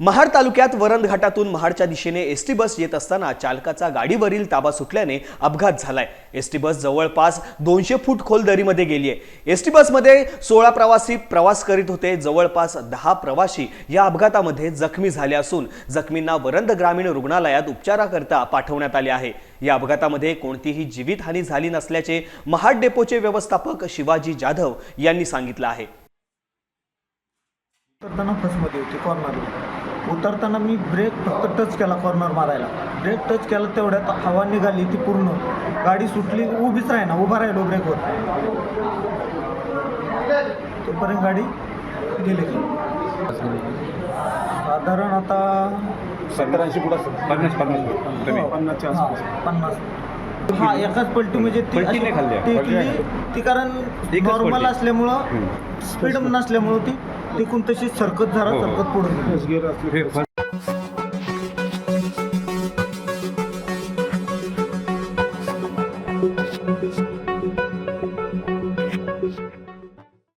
महाड तालुक्यात वरंद घाटातून महाडच्या दिशेने एस टी बस येत असताना चालकाचा गाडीवरील ताबा सुटल्याने अपघात झालाय. एस टी बस जवळपास दोनशे फूट खोल दरीमध्ये गेली आहे एस टी बसमध्ये सोळा प्रवासी प्रवास करीत होते. जवळपास दहा प्रवासी या अपघातामध्ये जखमी झाले असून जखमींना वरंद ग्रामीण रुग्णालयात उपचाराकरता पाठवण्यात आले आहे. या अपघातामध्ये कोणतीही जीवितहानी झाली नसल्याचे महाड डेपोचे व्यवस्थापक शिवाजी जाधव यांनी सांगितलं आहे. करताना फसमध्ये होते कॉर्नरला उतरताना मी ब्रेक फक्त टच केला कॉर्नर मारायला. ब्रेक टच केला तेवढ्यात हवा निघाली ती पूर्ण. गाडी सुटली उभीच राही ना उभा राहिलो ब्रेकवर तोपर्यंत गाडी गेली. साधारण आता सत्तर ऐंशी फूट असतं पन्नास पन्नास कमी. पन्नासच्या पन्नास. हा एकाच पलटी म्हणजे ती पलटी नाही ती कारण एकच नॉर्मल पलटी. असल्यामुळं स्पीड नसल्यामुळं ती टिकून तशी सरकत जरा हो, हो. सरकत गेली हे फर्स्ट